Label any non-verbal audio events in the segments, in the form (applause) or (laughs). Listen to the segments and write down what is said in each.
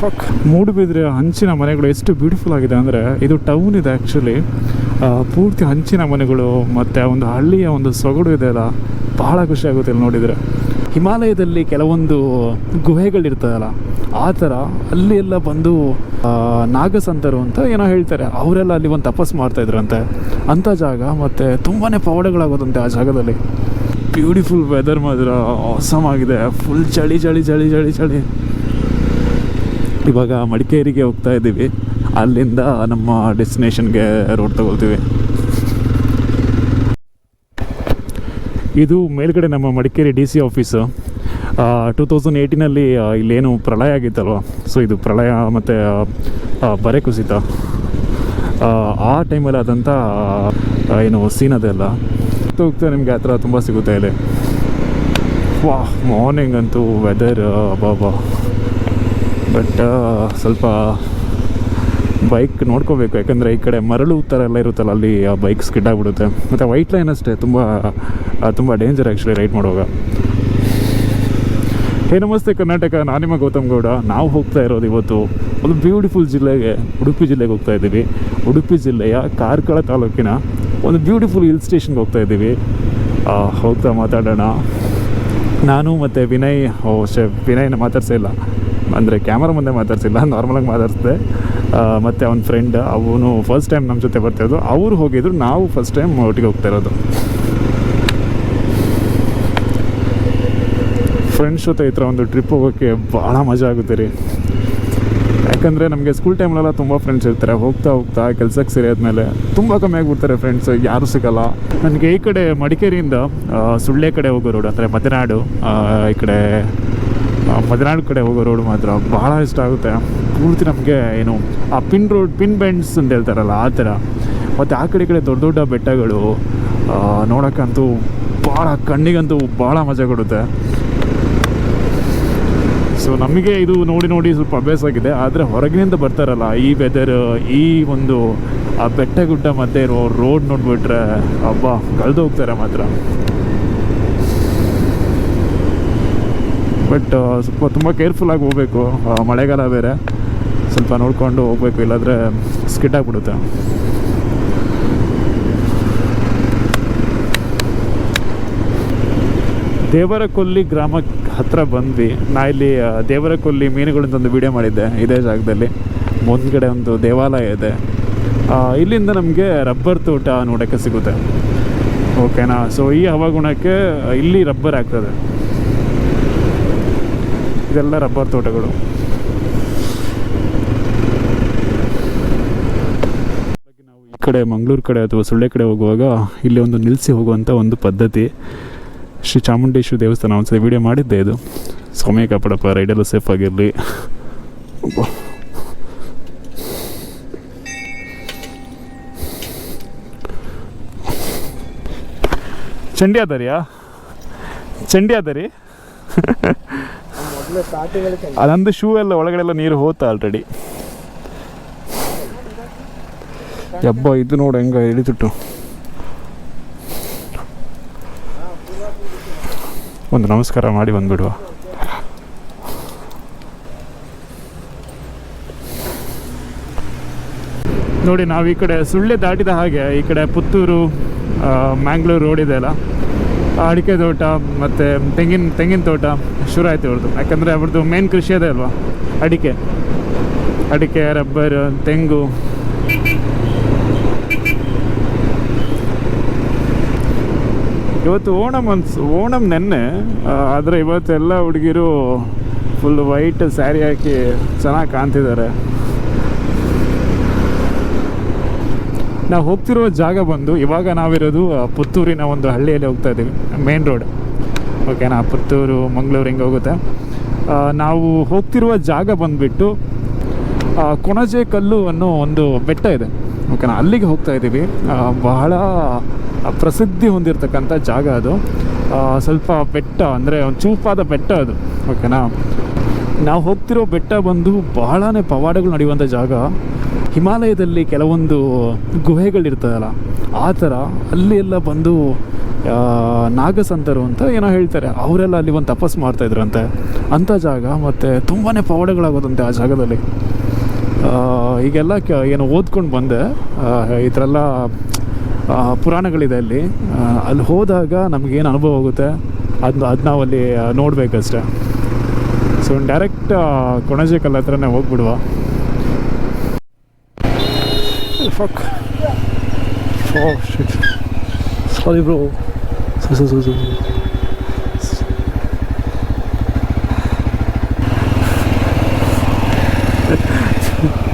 Fuck Moodbidri ಹಂಚಿನ ಮನೆಗಳು ಎಷ್ಟು ಬ್ಯೂಟಿಫುಲ್ ಆಗಿದೆ ಅಂದರೆ ಇದು ಟೌನ್ ಇದೆ ಆ್ಯಕ್ಚುಲಿ ಪೂರ್ತಿ ಹಂಚಿನ ಮನೆಗಳು ಮತ್ತು ಒಂದು ಹಳ್ಳಿಯ ಒಂದು ಸೊಗಡು ಇದೆ ಅಲ್ಲ, ಬಹಳ ಖುಷಿ ಆಗುತ್ತೆ ಇಲ್ಲಿ ನೋಡಿದರೆ. ಹಿಮಾಲಯದಲ್ಲಿ ಕೆಲವೊಂದು ಗುಹೆಗಳಿರ್ತದಲ್ಲ, ಆ ಥರ ಅಲ್ಲಿ ಎಲ್ಲ ಬಂದು ನಾಗಸಂತರು ಅಂತ ಏನೋ ಹೇಳ್ತಾರೆ. ಅವರೆಲ್ಲ ಅಲ್ಲಿ ಒಂದು ತಪಸ್ ಮಾಡ್ತಾಯಿದ್ರಂತೆ ಅಂಥ ಜಾಗ ಮತ್ತು ತುಂಬಾ ಪವಾಡಗಳಾಗೋದಂತೆ ಆ ಜಾಗದಲ್ಲಿ. ಬ್ಯೂಟಿಫುಲ್ ವೆದರ್ ಮಾತ್ರ, awesome ಆಗಿದೆ. ಫುಲ್ ಚಳಿ ಚಳಿ ಚಳಿ ಚಳಿ ಚಳಿ. ಇವಾಗ ಮಡಿಕೇರಿಗೆ ಹೋಗ್ತಾ ಇದ್ದೀವಿ. ಅಲ್ಲಿಂದ ನಮ್ಮ ಡೆಸ್ಟಿನೇಷನ್ಗೆ ರೋಡ್ ತಗೊಳ್ತೀವಿ. ಇದು ಮೇಲ್ಗಡೆ ನಮ್ಮ Madikeri D C office. Two thousand ಏಯ್ಟೀನಲ್ಲಿ ಇಲ್ಲೇನು ಪ್ರಳಯ ಆಗಿತ್ತಲ್ವ? ಸೊ ಇದು ಪ್ರಳಯ ಮತ್ತು ಬರೆ ಕುಸಿತ. ಆ, ಟೈಮಲ್ಲಿ ಆದಂಥ ಏನು ಸೀನ್ ಅದೆಲ್ಲ ಹೋಗ್ತಾ ನಿಮಗೆ ಆ ಥರ ತುಂಬ ಸಿಗುತ್ತೆ ಇಲ್ಲಿ. ವಾಹ್ ಮಾರ್ನಿಂಗ್ ಅಂತೂ ವೆದರ್ ಅಬ್ಬಾ ಬಟ್ ಸ್ವಲ್ಪ ಬೈಕ್ ನೋಡ್ಕೋಬೇಕು. ಯಾಕಂದರೆ ಈ ಕಡೆ ಮರಳು ಥರ ಎಲ್ಲ ಇರುತ್ತಲ್ಲ, ಅಲ್ಲಿ ಆ ಬೈಕ್ ಸ್ಕಿಡ್ ಆಗಿಬಿಡುತ್ತೆ. ಮತ್ತು ವೈಟ್ ಲೈನ್ ಅಷ್ಟೇ, ತುಂಬ ತುಂಬ ಡೇಂಜರ್ ಆ್ಯಕ್ಚುಲಿ ರೈಡ್ ಮಾಡುವಾಗ. ಹೇ, ನಮಸ್ತೆ ಕರ್ನಾಟಕ, ನಾನು ನಿಮ್ಮ ಗೌತಮ್ ಗೌಡ. ನಾವು ಹೋಗ್ತಾ ಇರೋದು ಇವತ್ತು ಒಂದು ಬ್ಯೂಟಿಫುಲ್ ಜಿಲ್ಲೆಗೆ, ಉಡುಪಿ ಜಿಲ್ಲೆಗೆ ಹೋಗ್ತಾ ಇದ್ದೀವಿ. ಉಡುಪಿ ಜಿಲ್ಲೆಯ ಕಾರ್ಕಳ ತಾಲೂಕಿನ ಒಂದು ಬ್ಯೂಟಿಫುಲ್ ಹಿಲ್ ಸ್ಟೇಷನ್ಗೆ ಹೋಗ್ತಾ ಇದ್ದೀವಿ. ಹೋಗ್ತಾ ಮಾತಾಡೋಣ. ನಾನು ಮತ್ತು ವಿನಯ್, ಓ, ಶೆ, ವಿನಯ್ನ ಮಾತಾಡ್ಸಿಲ್ಲ ಅಂದರೆ ಕ್ಯಾಮ್ರಾ ಮುಂದೆ ಮಾತಾಡ್ಸಿಲ್ಲ ನಾರ್ಮಲಾಗಿ ಮಾತಾಡ್ಸಿದೆ. ಮತ್ತು ಅವನ ಫ್ರೆಂಡ್ ಅವನು ಫಸ್ಟ್ ಟೈಮ್ ನಮ್ಮ ಜೊತೆ ಬರ್ತಿರೋದು ಅವರು ಹೋಗಿದ್ರು, ನಾವು ಫಸ್ಟ್ ಟೈಮ್ ಒಟ್ಟಿಗೆ ಹೋಗ್ತಾ ಇರೋದು. ಫ್ರೆಂಡ್ಸ್ ಜೊತೆ ಈ ಥರ ಒಂದು ಟ್ರಿಪ್ ಹೋಗೋಕ್ಕೆ ಭಾಳ ಮಜಾ ಆಗುತ್ತೆ ರೀ. ಯಾಕಂದರೆ ನಮಗೆ ಸ್ಕೂಲ್ ಟೈಮ್ಲೆಲ್ಲ ತುಂಬ ಫ್ರೆಂಡ್ಸ್ ಇರ್ತಾರೆ. ಹೋಗ್ತಾ ಹೋಗ್ತಾ ಕೆಲಸಕ್ಕೆ ಆದಮೇಲೆ ತುಂಬ ಕಮ್ಮಿ ಆಗಿಬಿಡ್ತಾರೆ ಫ್ರೆಂಡ್ಸ್ ಯಾರೂ ಸಿಗಲ್ಲ. ನನಗೆ ಈ ಕಡೆ ಮಡಿಕೇರಿಯಿಂದ ಸುಳ್ಳೆ ಕಡೆ ಹೋಗೋ ರೋಡ್ ಅಂದರೆ ಮತೆನಾಡು ಈ ಕಡೆ ಮದೆನಾಡು ಕಡೆ ಹೋಗೋ ರೋಡ್ ಮಾತ್ರ ಭಾಳ ಇಷ್ಟ ಆಗುತ್ತೆ. ಪೂರ್ತಿ ನಮಗೆ ಏನು, ಆ ಪಿನ್ ರೋಡ್ ಪಿನ್ ಬೆಂಡ್ಸ್ ಅಂತ ಹೇಳ್ತಾರಲ್ಲ, ಆ ಥರ. ಮತ್ತು ಆ ಕಡೆ ಕಡೆ ದೊಡ್ಡ ದೊಡ್ಡ ಬೆಟ್ಟಗಳು ನೋಡೋಕ್ಕಂತೂ ಭಾಳ, ಕಣ್ಣಿಗಂತೂ ಭಾಳ ಮಜಾ ಕೊಡುತ್ತೆ. ಸೊ ನಮಗೆ ಇದು ನೋಡಿ ನೋಡಿ ಸ್ವಲ್ಪ ಅಭ್ಯಾಸ ಆಗಿದೆ. ಆದರೆ ಹೊರಗಿನಿಂದ ಬರ್ತಾರಲ್ಲ, ಈ ವೆದರ್ ಈ ಒಂದು, ಆ ಬೆಟ್ಟ ಗುಡ್ಡ ಮತ್ತೆ ರೋಡ್ ನೋಡಿಬಿಟ್ರೆ, ಅಬ್ಬಾ ಕಳೆದು ಹೋಗ್ತಾರೆ ಮಾತ್ರ. ಬಟ್ ಸ್ವಲ್ಪ ತುಂಬ ಕೇರ್ಫುಲ್ಲಾಗಿ ಹೋಗ್ಬೇಕು. ಮಳೆಗಾಲ ಬೇರೆ. ಸ್ವಲ್ಪ ನೋಡಿಕೊಂಡು ಹೋಗ್ಬೇಕು. ಇಲ್ಲಾಂದರೆ ಸ್ಕಿಡ್ ಆಗಿಬಿಡುತ್ತೆ. ದೇವರಕೊಲ್ಲಿ ಗ್ರಾಮಕ್ಕೆ ಹತ್ರ ಬಂದ್ವಿ. ನಾ ಇಲ್ಲಿ ದೇವರಕೊಲ್ಲಿ ಮೀನುಗಳಿಂದ ಒಂದು ವಿಡಿಯೋ ಮಾಡಿದ್ದೆ. ಇದೇ ಜಾಗದಲ್ಲಿ. ಮುಂದ್ಗಡೆ ಒಂದು ದೇವಾಲಯ ಇದೆ. ಇಲ್ಲಿಂದ ನಮಗೆ ರಬ್ಬರ್ ತೋಟ ನೋಡೋಕ್ಕೆ ಸಿಗುತ್ತೆ. ಓಕೆನಾ ಸೊ ಈ ಹವಾಗುಣಕ್ಕೆ ಇಲ್ಲಿ ರಬ್ಬರ್ ಆಗ್ತದೆ ಇದೆಲ್ಲ ರಬ್ಬರ್ ತೋಟಗಳು. ನಾವು ಈ ಕಡೆ ಮಂಗಳೂರು ಕಡೆ ಅಥವಾ ಸುಳ್ಳೆ ಕಡೆ ಹೋಗುವಾಗ ಇಲ್ಲಿ ಒಂದು ನಿಲ್ಲಿಸಿ ಹೋಗುವಂಥ ಒಂದು ಪದ್ಧತಿ. ಶ್ರೀ ಚಾಮುಂಡೇಶ್ವರಿ ದೇವಸ್ಥಾನ ಒಂದ್ಸಲ ವಿಡಿಯೋ ಮಾಡಿದ್ದೆ ಇದು. ಸಮಯ ಕಾಪಾಡಪ್ಪ ರೈಡೆಲ್ಲ ಸೇಫ್ ಆಗಿರಲಿ. ಚಂಡಿ ಅದರಿಯಾ ಚಂಡಿ ಆದರಿ? (laughs) ಅದಂದು ಶೂ ಎಲ್ಲ ಒಳಗಡೆ ಎಲ್ಲ ನೀರು ಹೋತ ಆಲ್ರೆಡಿ ಯಬ್ಬ ಇದು ನೋಡು ಹೆಂಗ ಹಿಡಿತಿಟ್ಟು ಒಂದು ನಮಸ್ಕಾರ ಮಾಡಿ ಬಂದ್ಬಿಡುವ. ನೋಡಿ, ನಾವು ಈ ಕಡೆ ಸುಳ್ಳೆ ದಾಟಿದ ಹಾಗೆ ಈ ಕಡೆ ಪುತ್ತೂರು ಮ್ಯಾಂಗ್ಳೂರು ರೋಡ್ ಇದೆ ಅಲ್ಲ? ಅಡಿಕೆ ತೋಟ ಮತ್ತು ತೆಂಗಿನ ತೆಂಗಿನ ತೋಟ ಶುರು ಆಯ್ತು ಅವ್ರದ್ದು ಯಾಕಂದರೆ ಅವ್ರದ್ದು ಮೇನ್ ಕೃಷಿ ಅದೇ ಅಲ್ವಾ? ಅಡಿಕೆ. ಅಡಿಕೆ, ರಬ್ಬರ್, ತೆಂಗು. ಇವತ್ತು ಓಣಂ ಅನ್ಸ್ ಓಣಂ ನೆನ್ನೆ ಆದರೆ ಇವತ್ತೆಲ್ಲ ಹುಡುಗಿರು ಫುಲ್ ವೈಟ್ ಸ್ಯಾರಿ ಹಾಕಿ ಚೆನ್ನಾಗಿ ಕಾಣ್ತಿದ್ದಾರೆ. ನಾವು ಹೋಗ್ತಿರೋ ಜಾಗ ಬಂದು ಇವಾಗ ನಾವಿರೋದು ಪುತ್ತೂರಿನ ಒಂದು ಹಳ್ಳಿಯಲ್ಲಿ ಹೋಗ್ತಾ ಇದ್ದೀವಿ, ಮೇನ್ ರೋಡ್. ಓಕೆನಾ? ಪುತ್ತೂರು, ಮಂಗಳೂರು ಹಿಂಗೆ ಹೋಗುತ್ತೆ? ನಾವು ಹೋಗ್ತಿರುವ ಜಾಗ ಬಂದುಬಿಟ್ಟು ಕೊಣಜೆ ಕಲ್ಲು ಅನ್ನೋ ಒಂದು ಬೆಟ್ಟ ಇದೆ. ಓಕೆನಾ? ಅಲ್ಲಿಗೆ ಹೋಗ್ತಾ ಇದ್ದೀವಿ. ಬಹಳ ಪ್ರಸಿದ್ಧಿ ಹೊಂದಿರತಕ್ಕಂಥ ಜಾಗ ಅದು. ಸ್ವಲ್ಪ ಬೆಟ್ಟ, ಅಂದರೆ ಒಂದು ಚೂಪಾದ ಬೆಟ್ಟ ಅದು. ಓಕೆನಾ? ನಾವು ಹೋಗ್ತಿರೋ ಬೆಟ್ಟ ಬಂದು ಬಹಳನೇ ಪವಾಡಗಳು ನಡೆಯುವಂಥ ಜಾಗ. ಹಿಮಾಲಯದಲ್ಲಿ ಕೆಲವೊಂದು ಗುಹೆಗಳಿರ್ತದಲ್ಲ, ಆ ಥರ ಅಲ್ಲಿ ಎಲ್ಲ ಬಂದು ನಾಗಸಂತರು ಅಂತ ಏನೋ ಹೇಳ್ತಾರೆ. ಅವರೆಲ್ಲ ಅಲ್ಲಿ ಒಂದು ತಪಸ್ ಮಾಡ್ತಾಯಿದ್ರಂತೆ ಅಂಥ ಜಾಗ ಮತ್ತು ತುಂಬಾ ಪವಾಡಗಳಾಗೋದಂತೆ ಆ ಜಾಗದಲ್ಲಿ. ಈಗೆಲ್ಲ ಕ, ಏನು ಓದ್ಕೊಂಡು ಬಂದೆ. ಈ ಥರ ಎಲ್ಲ ಪುರಾಣಗಳಿದೆ ಅಲ್ಲಿ. ಅಲ್ಲಿ ಹೋದಾಗ ನಮಗೇನು ಅನುಭವ ಆಗುತ್ತೆ? ಅದನ್ನ ಅದು ನಾವು ಅಲ್ಲಿ ನೋಡಬೇಕಷ್ಟೆ. ಸೊ ಡೈರೆಕ್ಟ್ ಕೊಣಜೆ ಕಲ್ಲ ಹತ್ರನೇ ಹೋಗ್ಬಿಡುವ. Fuck Oh shit. Sorry bro So, so, so, so.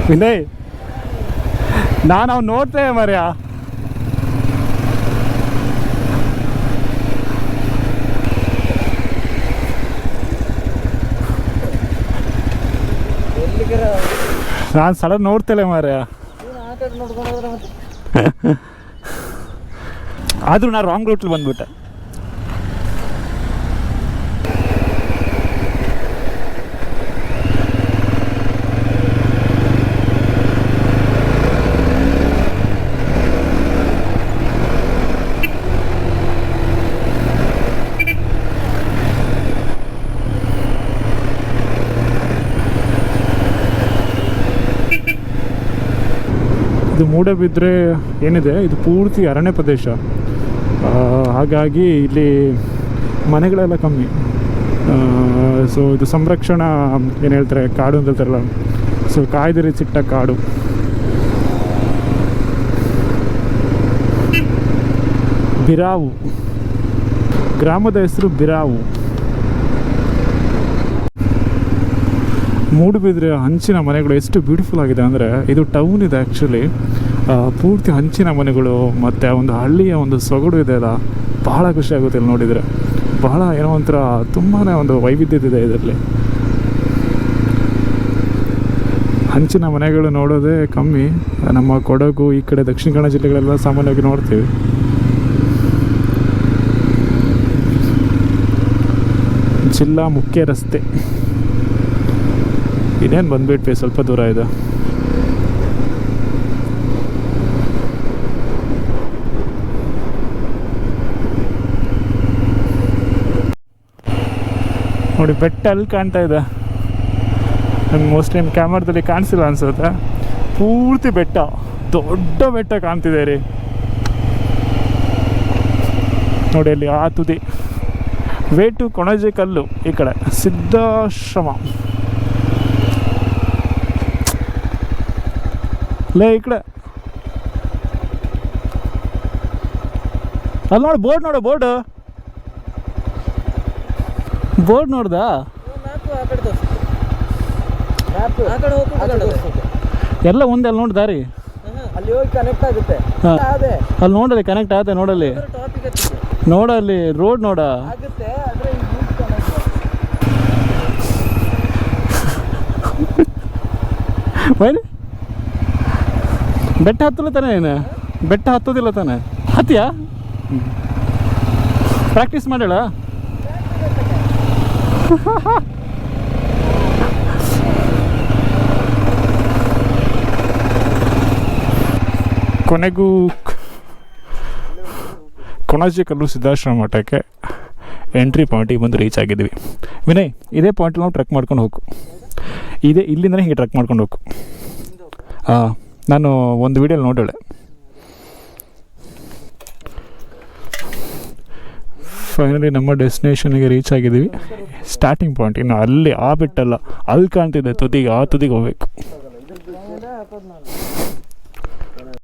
Vinay ನಾನು ಅವ್ನು ನೋಡ್ತೇವೆ ಮರ್ಯ. ನಾನು ಸಡನ್ ನೋಡ್ತೇಲೆ ಮಾರ್ಯ. (laughs) ಆದರೂ ನಾ ರಾಂಗ್ ರೂಟ್ ಬಂದ್ಬಿಟ್ಟೆ. ಇದು ಮೂಡಬಿದ್ರೆ ಏನಿದೆ? ಇದು ಪೂರ್ತಿ ಅರಣ್ಯ ಪ್ರದೇಶ. ಹಾಗಾಗಿ ಇಲ್ಲಿ ಮನೆಗಳೆಲ್ಲ ಕಮ್ಮಿ. ಸೊ ಇದು ಸಂರಕ್ಷಣಾ, ಏನು ಹೇಳ್ತಾರೆ, ಕಾಡು ಅಂತ ಹೇಳ್ತಾರಲ್ಲ. ಸೊ ಕಾಯ್ದಿರಿ ಚಿಟ್ಟ ಕಾಡು. ಬಿರಾವು. ಗ್ರಾಮದ ಹೆಸರು ಬಿರಾವು. ಮೂಡುಬಿದ್ರೆ ಹಂಚಿನ ಮನೆಗಳು ಎಷ್ಟು ಬ್ಯೂಟಿಫುಲ್ ಆಗಿದೆ ಅಂದರೆ ಇದು ಟೌನ್ ಇದೆ ಆ್ಯಕ್ಚುಲಿ ಪೂರ್ತಿ ಹಂಚಿನ ಮನೆಗಳು ಮತ್ತು ಒಂದು ಹಳ್ಳಿಯ ಒಂದು ಸೊಗಡು ಇದೆ ಅಲ್ಲ, ಬಹಳ ಖುಷಿ ಆಗುತ್ತೆ ಇಲ್ಲಿ ನೋಡಿದರೆ. ಬಹಳ ಏನೋ ಒಂಥರ ತುಂಬಾ ಒಂದು ವೈವಿಧ್ಯತೆ ಇದರಲ್ಲಿ. ಹಂಚಿನ ಮನೆಗಳು ನೋಡೋದೇ ಕಮ್ಮಿ. ನಮ್ಮ ಕೊಡಗು, ಈ ಕಡೆ ದಕ್ಷಿಣ ಕನ್ನಡ ಜಿಲ್ಲೆಗಳೆಲ್ಲ ಸಾಮಾನ್ಯವಾಗಿ ನೋಡ್ತೀವಿ. ಜಿಲ್ಲಾ ಮುಖ್ಯ ರಸ್ತೆ. ಇನ್ನೇನು ಬಂದ್ಬಿಟ್ವಿ? ಸ್ವಲ್ಪ ದೂರ ಇದೆ. ನೋಡಿ ಬೆಟ್ಟ ಅಲ್ಲಿ ಕಾಣ್ತಾ ಇದೆ. ನಂಗೆ ಮೋಸ್ಟ್ಲಿ ನಿಮ್ಮ ಕ್ಯಾಮ್ರಾದಲ್ಲಿ ಕಾಣಿಸಿಲ್ಲ ಅನ್ಸುತ್ತೆ. ಪೂರ್ತಿ ಬೆಟ್ಟ. ದೊಡ್ಡ ಬೆಟ್ಟ ಕಾಣ್ತಿದೆ ರೀ. ನೋಡಿ, ಅಲ್ಲಿ ಆ ತುದಿ ವೇ ಟು ಕೊಣಜೆ ಕಲ್ಲು ಈ ಕಡೆ. ಸಿದ್ಧಾಶ್ರಮ. ಲೇ ಈ ಕಡೆ. ಅಲ್ಲಿ ನೋಡು ಬೋರ್ಡ್ ನೋಡು ಬೋರ್ಡ್. ಬೋರ್ಡ್ ನೋಡ್ದಾ? ಎಲ್ಲ ಒಂದೇ ಅಲ್ಲಿ ನೋಡಿ ದಾರಿ. ಅಲ್ಲಿ ಹೋಗಿ ಕನೆಕ್ಟ್ ಆಗುತ್ತೆ. ಅಲ್ಲಿ ನೋಡಲಿ ಕನೆಕ್ಟ್ ಆಗುತ್ತೆ ನೋಡಲ್ಲಿ. ನೋಡಲ್ಲಿ ರೋಡ್ ನೋಡ ಆಗುತ್ತೆ (laughs) ಆದ್ರೆ ಈ route connect ಬೈರಿ ಬೆಟ್ಟ ಹತ್ತಲ್ಲ ತಾನೇ ಏನು ಬೆಟ್ಟ ಹತ್ತೋದಿಲ್ಲ ತಾನೆ? ಹತ್ತಿಯಾ? ಪ್ರಾಕ್ಟೀಸ್ ಮಾಡೋಣ ಕೊನೆಗೂ ಕೊಣಾಜಿ ಕಲ್ಲು ಸಿದ್ಧಾಶ್ರಮ ಮಠಕ್ಕೆ ಎಂಟ್ರಿ ಪಾಯಿಂಟಿಗೆ ಬಂದು ರೀಚ್ ಆಗಿದ್ದೀವಿ. ವಿನಯ್, ಇದೇ ಪಾಯಿಂಟಲ್ಲಿ ನಾವು ಟ್ರೆಕ್ ಮಾಡ್ಕೊಂಡು ಹೋಗು. ಇದೇ ಇಲ್ಲಿಂದನೇ ಹಿಂಗೆ ಟ್ರೆಕ್ ಮಾಡ್ಕೊಂಡು ಹೋಗು. ಹಾಂ ನಾನು ಒಂದು ವಿಡಿಯೋ ನೋಡೋಳೆ ಫೈನಲಿ ನಮ್ಮ ಡೆಸ್ಟಿನೇಷನ್ಗೆ ರೀಚ್ ಆಗಿದ್ದೀವಿ. ಸ್ಟಾರ್ಟಿಂಗ್ ಪಾಯಿಂಟ್ ಇನ್ನು ಅಲ್ಲಿ ಆ ಬಿಟ್ಟಲ್ಲ ಅಲ್ಲಿ ಕಾಣ್ತಿದೆ ತುದಿಗೆ, ಆ ತುದಿಗೆ ಹೋಗ್ಬೇಕು.